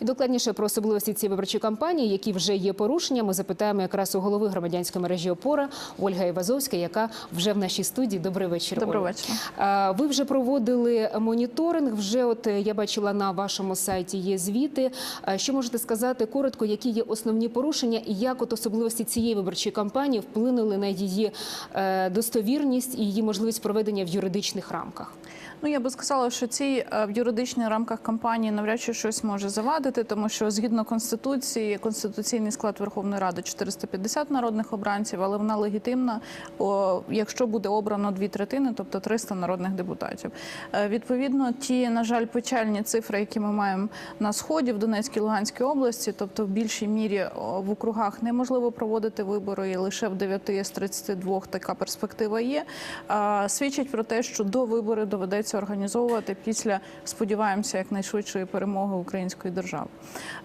І докладніше про особливості цієї виборчої кампанії, які вже є порушення, ми запитаємо якраз у голови громадянської мережі опора Ольга Івазовська, яка вже в нашій студії. Добрий вечір. Добрий вечір. Ви вже проводили моніторинг. Вже от е, я бачила на вашому сайті є звіти. Що можете сказати коротко, які є основні порушення, і як от особливості цієї виборчої кампанії вплинули на її е, достовірність і її можливість проведення в юридичних рамках? Ну я би сказала, що цій е, в юридичних рамках кампанії навряд чи щось може завадити, тому що згідно конституції, конституційний склад Верховної Ради 450 народних обранців, але вона легітимна, якщо буде обрано дві третини, тобто 300 народних депутатів. Е, Відповідно, ті, на жаль, печальні цифри, які ми маємо на сході в Донецькій Луганській області, тобто в більшій мірі в округах неможливо проводити вибори, і лише в 9 з 32 така перспектива є. Свідчить про те, що до виборів доведеться організовувати після, сподіваємося, якнайшвидшої перемоги української держави.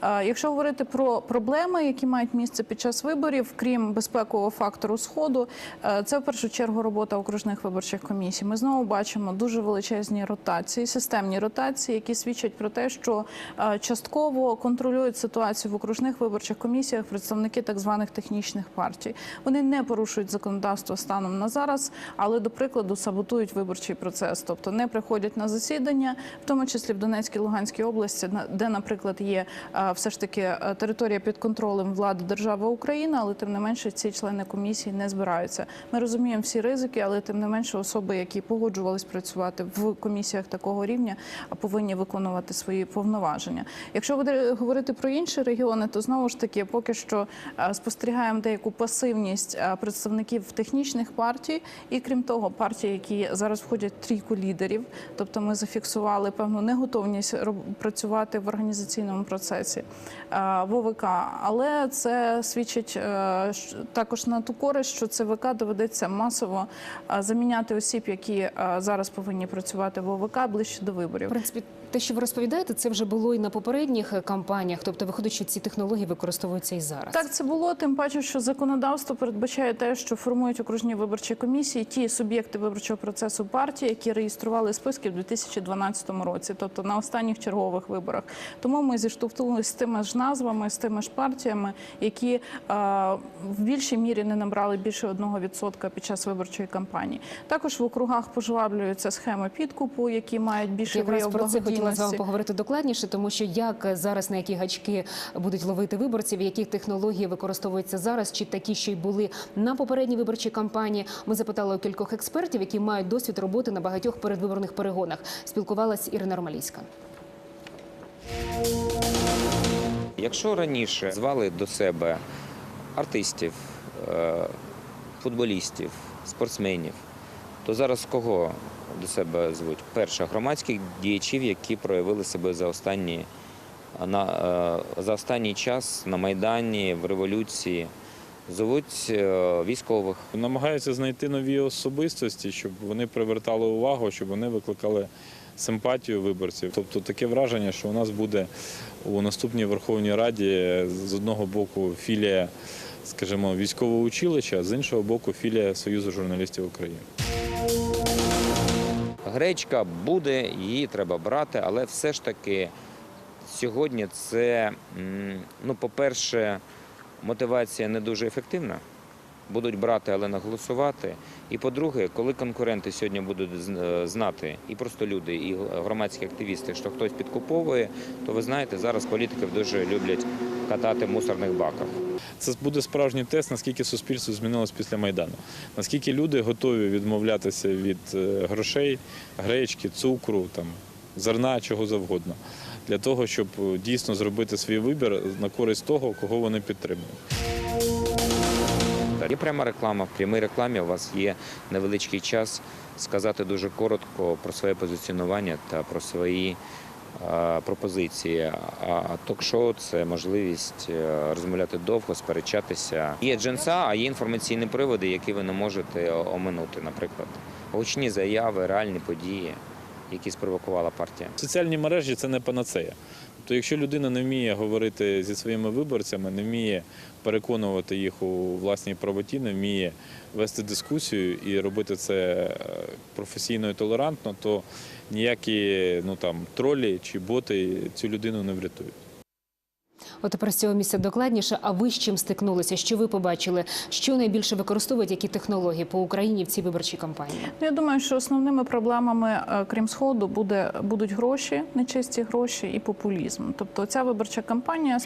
А, Якщо говорити про проблеми, які мають місце під час виборів, крім безпекового фактору сходу, е, це в першу чергу робота окружних виборчих комісій. Ми знову бачимо дуже величезні ротації, системні ротації, які свідчать про те, що е, частково контролюють ситуацію в окружних виборчих комісіях представники так званих технічних партій. Вони не порушують законодавство станом на зараз, але до прикладу саботують виборчий процес, тобто не приходять на засідання, в тому числі в Донецькій Луганській області, де, наприклад, є е, все ж таки е, територія під контролем влади держави Україна, але тим не менше ці члени комісії не збираються. Ми розуміємо всі ризики, але тим не менше особи, які погоджувались працювати в комісіях такого рівня, повинні виконувати свої повноваження. Якщо буде- говорити про інші регіони, то знову ж таки поки що е, спостерігаємо деяку пасивність представників технічних партій, і крім того, партії, які зараз входять в трійку лідерів, тобто ми зафіксували певну неготовність працювати в організаційному процесі ВВК. Але це свідчить е, також на ту користь, що ЦВК доведеться масово е, заміняти осіб, які е, зараз повинні працювати в ВВК ближче до В виборів. принципі, те, що ви розповідаєте, це вже було і на попередніх е, кампаніях. Тобто, виходить, що ці технології використовуються і зараз. Так, це було тим паче, що законодавство передбачає те, що формують окружні виборчі комісії ті суб'єкти виборчого процесу партії, які реєстрували списки в 2012 році, тобто на останніх чергових виборах. Тому ми зіштовхнулися з тими ж назвами, з тими ж партіями, які е, в більшій мірі не набрали більше 1% під час виборчої кампанії. Також в округах пожваблюються схеми підкупу, які мають більше вияв про це хотіла з вами поговорити докладніше, тому що як зараз на які гачки будуть ловити виборців, які технології використовуються зараз, чи такі, що й були на попередній виборчій кампанії. Ми запитали у кількох експертів, які мають досвід роботи на багатьох передвиборних перегонах. Спілкувалась Ірина Ромалійська. Якщо раніше звали до себе артистів, е, футболістів, спортсменів, то зараз кого до себе звуть? Перше, громадських діячів, які проявили себе за останні, на, е, за останній час на Майдані, в революції. Зовуть е, військових. Намагаються знайти нові особистості, щоб вони привертали увагу, щоб вони викликали симпатію виборців. Тобто таке враження, що у нас буде у наступній Верховній Раді з одного боку філія, скажімо, військового училища, з іншого боку, філія Союзу журналістів України. Гречка буде, її треба брати, але все ж таки сьогодні це, ну, по-перше, мотивація не дуже ефективна. Будуть брати, але не голосувати. І по-друге, коли конкуренти сьогодні будуть е, знати, і просто люди, і громадські активісти, що хтось підкуповує, то ви знаєте, зараз політиків дуже люблять катати в мусорних баках. Це буде справжній тест, наскільки суспільство змінилось після Майдану. Наскільки люди готові відмовлятися від е, грошей, гречки, цукру, там, зерна, чого завгодно, для того, щоб е, дійсно зробити свій вибір на користь того, кого вони підтримують. Є пряма реклама. В прямій рекламі у вас є невеличкий час сказати дуже коротко про своє позиціонування та про свої пропозиції. А ток-шоу це можливість е, розмовляти довго, сперечатися. Є джинса, а є інформаційні приводи, які ви не можете оминути, наприклад. Гучні заяви, реальні події, які спровокувала партія. Соціальні мережі це не панацея. Тобто, якщо людина не вміє говорити зі своїми виборцями, не вміє переконувати їх у власній правоті, не вміє вести дискусію і робити це е, професійно і толерантно, то ніякі ну там тролі чи боти цю людину не врятують. Тепер з цього місця докладніше. А ви з чим стикнулися? Що ви побачили? Що найбільше використовують які технології по Україні в цій виборчій кампанії? Ну, Я думаю, що основними проблемами, е, крім сходу, буде будуть гроші, нечисті гроші і популізм. Тобто, ця виборча кампанія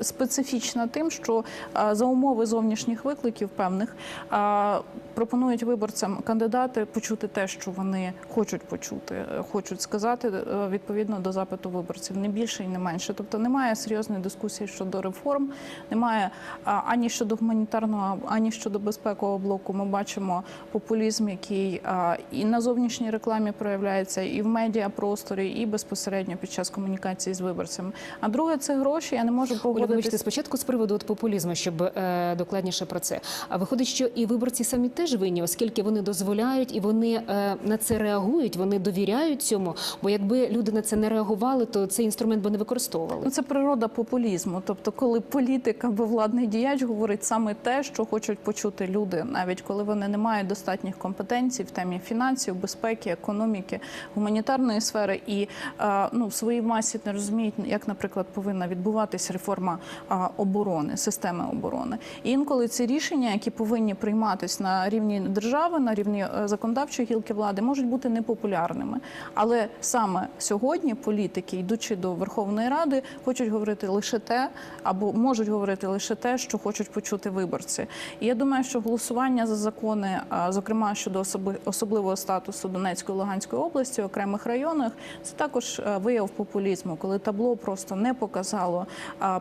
специфічна тим, що е, за умови зовнішніх викликів певних е, пропонують виборцям кандидати почути те, що вони хочуть почути, хочуть сказати відповідно до запиту виборців, не більше і не менше. Тобто немає серйозної дискусії щодо реформ, немає ані щодо гуманітарного, ані щодо безпекового блоку. Ми бачимо популізм, який і на зовнішній рекламі проявляється, і в медіапросторі, і безпосередньо під час комунікації з виборцями. А друге це гроші. Я не можу погодитися. спочатку з приводу от популізму, щоб е, докладніше про це. А виходить, що і виборці самі теж винні, оскільки вони дозволяють і вони е, на це реагують, вони довіряють цьому. Бо якби люди на це не реагували, то цей інструмент би не використовували. Ну, це природа популізму. Тобто, коли політик або владний діяч говорить саме те, що хочуть почути люди, навіть коли вони не мають достатніх компетенцій в темі фінансів, безпеки, економіки, гуманітарної сфери і е, ну, в своїй масі не розуміють, як, наприклад, повинна відбуватись реформа е, оборони, системи оборони. І інколи ці рішення, які повинні прийматись на рівні держави, на рівні е, законодавчої гілки влади, можуть бути непопулярними. Але саме сьогодні політики, йдучи до Верховної Ради, хочуть говорити лише те, або можуть говорити лише те, що хочуть почути виборці. І я думаю, що голосування за закони, зокрема щодо особливого статусу Донецької Луганської області, в окремих районах, це також е, вияв популізму, коли табло просто не показало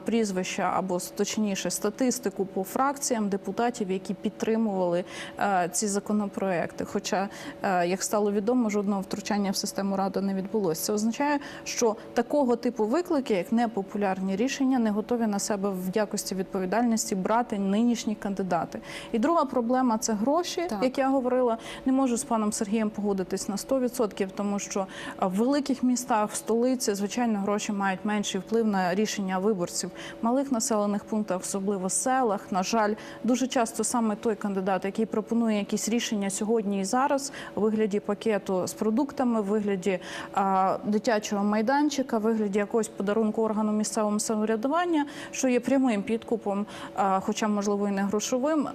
прізвища або точніше статистику по фракціям депутатів, які підтримували е, ці законопроекти. Хоча, е, як стало відомо, жодного втручання в систему ради не відбулося. Це означає, що такого типу виклики, як непопулярні рішення, не готові на себе в якості відповідальності брати нинішні кандидати. І друга проблема це гроші, Так. як я говорила. Не можу з паном Сергієм погодитись на 100%, тому що в великих містах, в столиці, звичайно, гроші мають менший вплив на рішення виборців. В малих населених пунктах, особливо селах, на жаль, дуже часто саме той кандидат, який пропонує якісь рішення сьогодні і зараз, у вигляді пакету з продуктами, в вигляді а, дитячого майданчика, в вигляді якогось подарунку органу місцевого самоврядування, що є прямим підкупом, хоча можливо і не грошовим.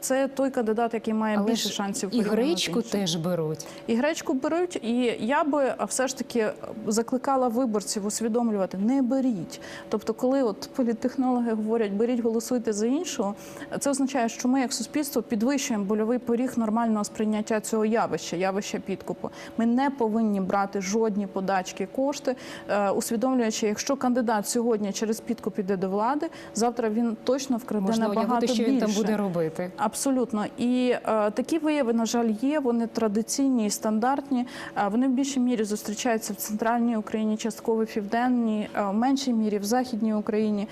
Це той кандидат, який має Але більше шансів і гречку теж беруть. І гречку беруть, і я би все ж таки закликала виборців усвідомлювати, не беріть. Тобто, коли от політтехнологи говорять, беріть, голосуйте за іншого, це означає, що ми як суспільство підвищуємо больовий поріг нормального сприйняття цього явища, явища підкупу. Ми не повинні брати жодні подачки, кошти, е, усвідомлюючи, якщо кандидат сьогодні через підкуп іде до влади, завтра він точно вкраде Можна набагато уявити, що більше. він там буде робити. Абсолютно, і е, такі вияви, на жаль, є. Вони традиційні і стандартні. Е, вони в більшій мірі зустрічаються в центральній Україні, частково південній, е, в меншій мірі в західній Україні.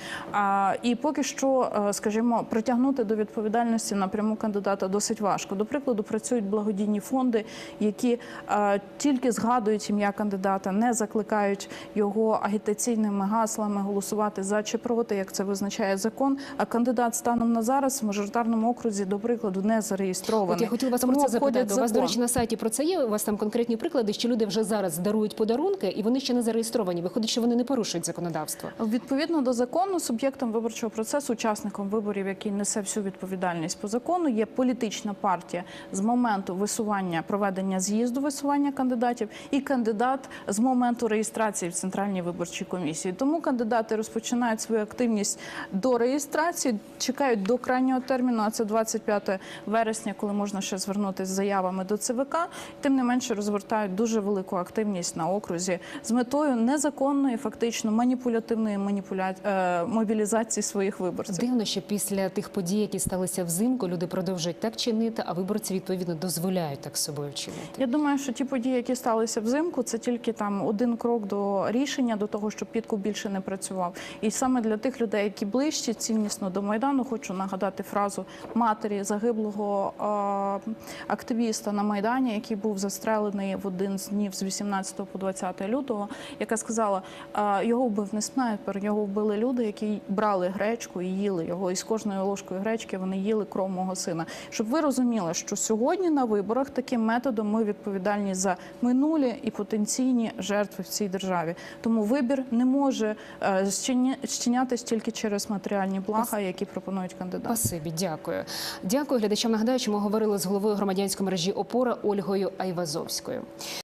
І поки що, е, скажімо, притягнути до відповідальності напряму кандидата досить важко. До прикладу, працюють благодійні фонди, які е, тільки згадують ім'я кандидата, не закликають його агітаційними гаслами голосувати за чи проти, як це визначає закон. А кандидат станом на зараз в мажоритарному окрузі, до прикладу, не зареєстрований. От я хотіла вас Тому про це запитати. У вас, до речі, на сайті про це є. У вас там конкретні приклади, що люди вже зараз дарують подарунки, і вони ще не зареєстровані. Виходить, що вони не порушують законодавство. Відповідно до закону, суб'єктом виборчого процесу, учасником виборів, який несе всю відповідальність по закону, є політична партія з моменту висування проведення з'їзду висування кандидатів і кандидат з моменту реєстрації в центральній виборчій комісії. Тому кандидати розпочинають свою активність до реєстрації, чекають до крайнього терміну, а це 25 вересня, коли можна ще звернутися з заявами до ЦВК. Тим не менше розгортають дуже велику активність на окрузі з метою незаконної, фактично маніпулятивної маніпуля... е, мобілізації своїх виборців. Дивно, що після тих подій, які сталися взимку, люди продовжують так чинити, а виборці відповідно дозволяють так собою чинити. Я думаю, що ті події, які сталися взимку, це тільки там один крок до рішення, до того, щоб підкуп більше не працював. І саме для тих людей, які ближче ціннісно до майдану, хочу нагадати фразу матері загиблого активіста на майдані, який був застрелений в один з днів з 18 по 20 лютого, яка сказала, його вбив не снайпер, його вбили люди, які брали гречку і їли його. І з кожною ложкою гречки вони їли кров мого сина. Щоб ви розуміли, що сьогодні на виборах таким методом ми відповідальні за минулі і потенційні жертви в цій державі. Тому вибір не може е, зчинятись тільки через матеріальні блага, які пропонують кандидати. Спасибі, дякую. Дякую глядачам. Нагадаю, що ми говорили з головою громадянської мережі ОПОРА Ольгою Айвазовською.